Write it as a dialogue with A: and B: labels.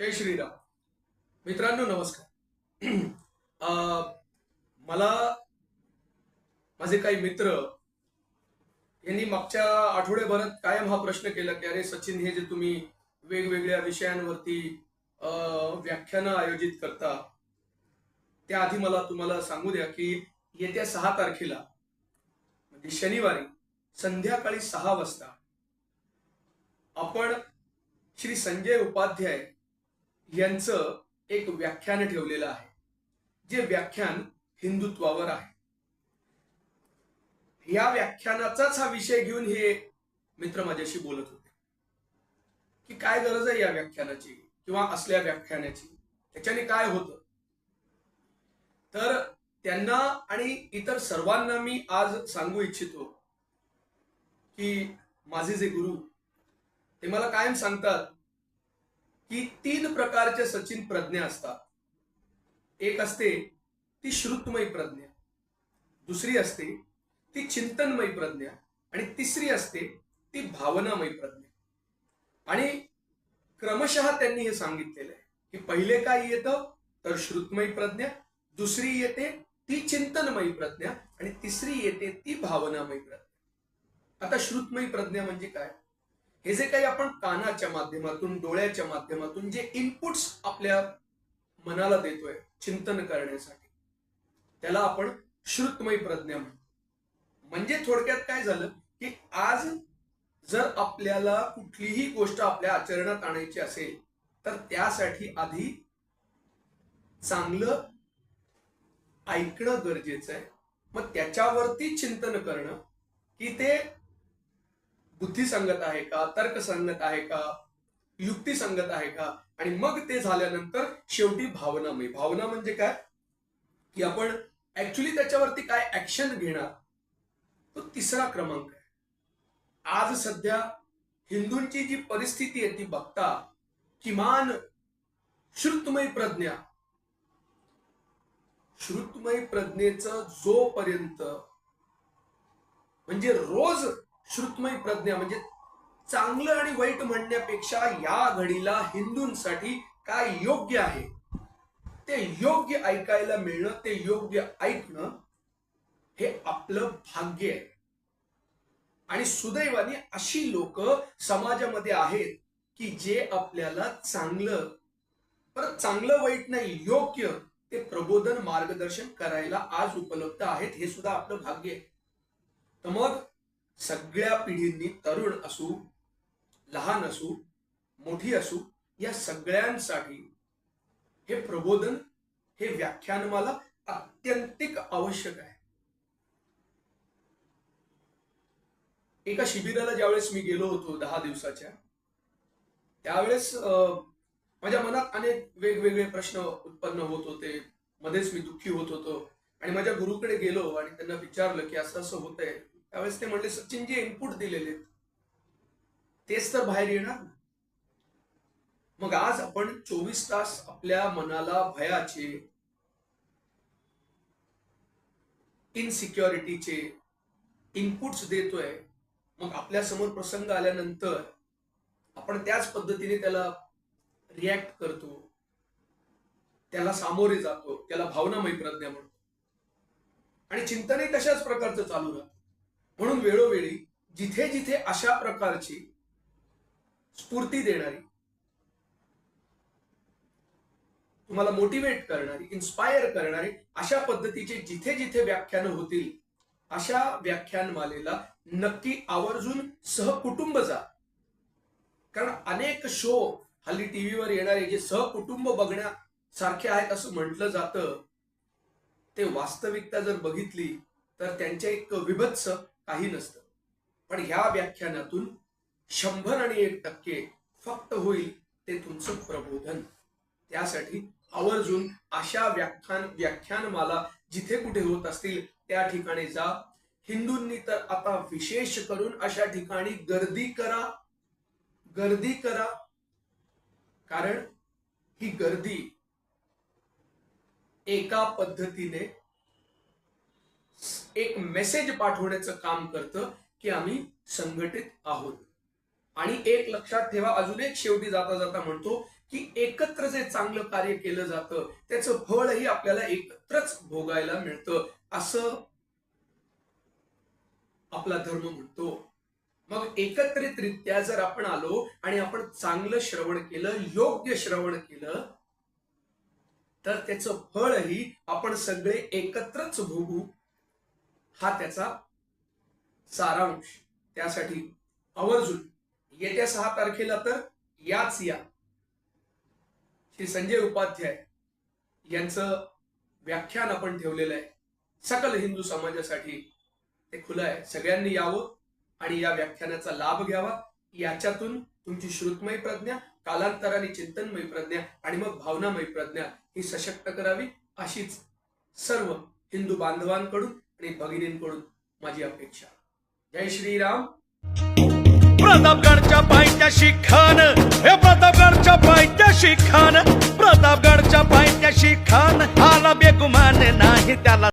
A: जय श्रीराम. मित्रांनो नमस्कार. अं, मला माझे काही मित्र यांनी मागच्या आठवड्याभरात कायम हा प्रश्न केला की अरे सचिन हे जे तुम्ही वेगवेगळ्या विषयांवरती अं, व्याख्यानं आयोजित करता त्याआधी मला तुम्हाला सांगू द्या की येत्या सहा तारखेला म्हणजे शनिवारी संध्याकाळी सहा वाजता आपण श्री संजय उपाध्याय यांचं एक व्याख्यान ठेवलेलं आहे जे व्याख्यान हिंदुत्वावर आहे. या व्याख्यानाचाच हा विषय घेऊन हे मित्र माझ्याशी बोलत होते. की काय गरज आहे या व्याख्यानाची किंवा असल्या व्याख्यानाची? त्याच्याने काय होतं? तर त्यांना आणि इतर सर्वांना मी आज सांगू इच्छितो की माझे जे गुरु ते मला कायम सांगतात की तीन प्रकारच्या सचिन प्रज्ञा असतात. एक असते ती श्रुतमयी प्रज्ञा. दुसरी असते ती चिंतनमयी प्रज्ञा. आणि तिसरी असते ती भावनामयी प्रज्ञा. आणि क्रमशः त्यांनी हे सांगितलेलं आहे की पहिले काय येतं? तर श्रुतमयी प्रज्ञा दुसरी येते ती चिंतनमयी प्रज्ञा आणि तिसरी येते ती भावनामयी प्रज्ञा. आता श्रुतमयी प्रज्ञा म्हणजे काय? हे जे काही आपण कानाच्या माध्यमातून डोळ्याच्या माध्यमातून जे इनपुट्स आपल्या मनाला देतोय चिंतन करण्यासाठी त्याला आपण श्रुतमयी प्रज्ञा म्हणतो. म्हणजे थोडक्यात काय झालं की आज जर आपल्याला कुठलीही गोष्ट आपल्या आचरणात आणायची असेल तर त्यासाठी आधी चांगलं ऐकणं गरजेचं आहे. मग त्याच्यावरती चिंतन करणं की ते बुद्धिसंगत आहे का? तर्कसंगत आहे का? युक्तिसंगत आहे का? आणि मग ते झाल्यानंतर शेवटी भावनामय म्हणजे, भावना म्हणजे काय? की आपण ऍक्च्युली त्याच्यावरती काय ऍक्शन घेणार? तो तिसरा क्रमांक आहे. आज सध्या हिंदूंची जी परिस्थिती आहे ती बघता किमान श्रुतमय प्रज्ञा श्रुतमय प्रज्ञेचं जोपर्यंत म्हणजे रोज श्रुतमय प्रज्ञा म्हणजे चांगलं आणि वाईट म्हणण्यापेक्षा या घडीला हिंदूंसाठी काय योग्य आहे? ते योग्य ऐकायला मिळणं ते योग्य ऐकणं हे आपलं भाग्य आहे. आणि सुदैवाने अशी लोक समाजामध्ये आहेत की जे आपल्याला चांगलं परत चांगलं वाईट नाही योग्य ते प्रबोधन मार्गदर्शन करायला आज उपलब्ध आहेत हे सुद्धा आपलं भाग्य आहे. तर मग सगळ्या पिढींनी तरुण असू लहान असू मोठी असू या सगळ्यांसाठी हे प्रबोधन हे व्याख्यान मला अत्यंतिक आवश्यक आहे. एका शिबिराला ज्यावेळेस मी गेलो होतो दहा दिवसाच्या त्यावेळेस माझ्या मनात अनेक वेगवेगळे प्रश्न उत्पन्न होत होते. मध्येच मी दुःखी होत होतो. आणि माझ्या गुरुकडे गेलो आणि त्यांना विचारलं की असं असं होतंय. त्यावेळेस ते म्हणले सचिन जे इनपुट दिलेले. तेच तर बाहेर येणार ना. मग आज आपण चोवीस तास आपल्या मनाला भयाचे इनसिक्युरिटीचे इनपुट्स देतोय. मग आपल्यासमोर प्रसंग आल्यानंतर आपण त्याच पद्धतीने त्याला रिॲक्ट करतो. त्याला सामोरे जातो. त्याला भावनामय प्रज्ञा म्हणतो. आणि चिंतनही तशाच प्रकारचं चालू राहतं. म्हणून वेळोवेळी जिथे जिथे अशा प्रकारची स्फूर्ती देणारी तुम्हाला मोटिवेट करणारी इन्स्पायर करणारी अशा पद्धतीचे जिथे जिथे व्याख्यानं होतील अशा व्याख्यानमालेला नक्की आवर्जून सहकुटुंब जा. कारण अनेक शो हल्ली टीव्हीवर येणारे जे सहकुटुंब बघण्यासारखे आहेत असं म्हटलं जातं ते वास्तविकता जर बघितली तर त्यांच्या एक विभत्स काही नसतं. पण ह्या व्याख्यानातून शंभर आणि एक टक्के फक्त होईल ते तुमचं प्रबोधन. त्यासाठी आवर्जून अशा व्याख्यान व्याख्यानमाला जिथे कुठे होत असतील त्या ठिकाणी जा. हिंदूंनी तर आता विशेष करून अशा ठिकाणी गर्दी करा. गर्दी करा. कारण ही गर्दी एका पद्धतीने एक मेसेज पाठवण्याचं काम करतं की आम्ही संघटित आहोत. आणि एक लक्षात ठेवा अजून एक शेवटी जाता जाता म्हणतो की एकत्र जे चांगलं कार्य केलं जातं त्याचं फळही आपल्याला एकत्रच भोगायला मिळतं असं आपला धर्म म्हणतो. मग एकत्रितरित्या जर आपण आलो आणि आपण चांगलं श्रवण केलं योग्य श्रवण केलं तर त्याचं फळही आपण सगळे एकत्रच भोगू हा त्याचा सारांश. त्यासाठी आवर्जून येत्या सहा तारखेला तर याच या. श्री संजय उपाध्याय यांचं व्याख्यान आपण ठेवलेलं आहे. सकल हिंदू समाजासाठी ते खुलं आहे. सगळ्यांनी यावं आणि या व्याख्यानाचा लाभ घ्यावा. याच्यातून तुमची श्रुतमय प्रज्ञा कालांतराने चिंतनमय प्रज्ञा आणि मग भावनामय प्रज्ञा ही सशक्त करावी अशीच सर्व हिंदू बांधवांकडून आणि भगिनींकडून माझी अपेक्षा. जय श्रीराम.
B: प्रतापगडच्या पायथ्याशी खान हे प्रतापगडच्या पायथ्याशी खान प्रतापगडच्या पायथ्याशी खान आला बेगुमान नाही त्याला